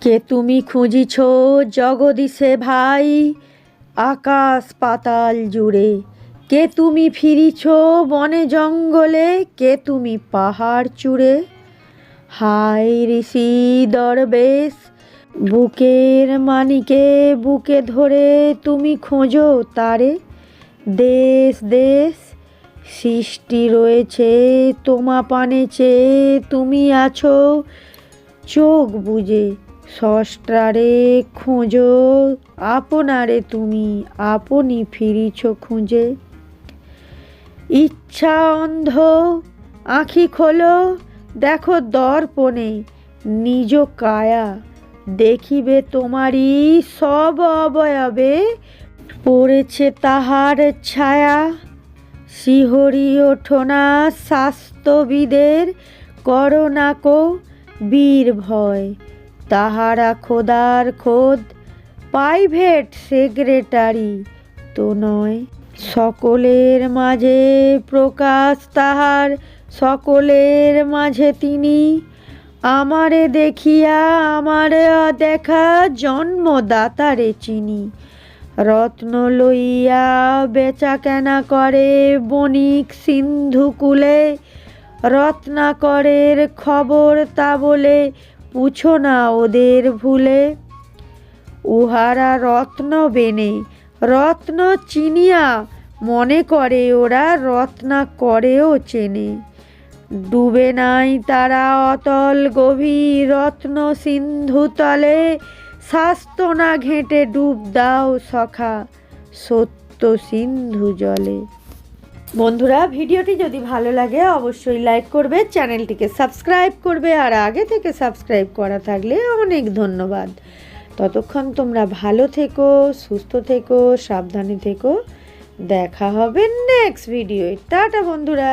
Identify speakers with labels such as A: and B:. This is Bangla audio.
A: কে তুমি খুঁজিছ জগদীশে ভাই? আকাশ পাতাল জুড়ে। কে তুমি ফিরিছ বনে জঙ্গলে? কে তুমি পাহাড় চূড়ে? হাই ঋষি দরবেশ, বুকের মানিকে বুকে ধরে তুমি খোঁজো তারে। দেশ দেশ, সৃষ্টি রয়েছে তোমা পানে চেয়ে তুমি আছো চোখ বুঝে ষষ্ঠারে খোঁজো, আপনারে তুমি আপনি ফিরিছ খুঁজে। ইচ্ছা অন্ধ, আঁখি খোলো, দেখো দর্পণে নিজ কায়া। দেখিবে তোমারই সব অবয়বে, পড়েছে তাহার ছায়া। শিহরি ওঠোনা স্বাস্থ্যবিদের করোনাকো বীর ভয় তাহারা খোদার খোদ, প্রাইভেট সেক্রেটারি তো নয়। সকলের মাঝে প্রকাশ তাহার, সকলের মাঝে তিনি। আমারে দেখিয়া, আমারে দেখা জন্মদাতারে চিনি। রত্ন লইয়া বেচা কেনা করে বণিক সিন্ধুকুলে রত্নাকরের খবর তা বলে পুছো না ওদের ভুলে। উহারা রত্ন বেনে, রত্ন চিনিয়া মনে করে, ওরা রত্না করেও চেনে। ডুবে নাই তারা অতল গভীর রত্ন সিন্ধু তলে, স্বাস্থ্য না ঘেঁটে ডুব দাও সখা সত্য সিন্ধু জলে। বন্ধুরা, ভিডিওটি যদি ভালো লাগে, অবশ্যই লাইক করবে, চ্যানেলটিকে সাবস্ক্রাইব করবে, আর আগে থেকে সাবস্ক্রাইব করা থাকলে অনেক ধন্যবাদ। ততক্ষণ তোমরা ভালো থেকো, সুস্থ থেকো, সাবধানে থেকো। দেখা হবে নেক্সট ভিডিও টাটা বন্ধুরা।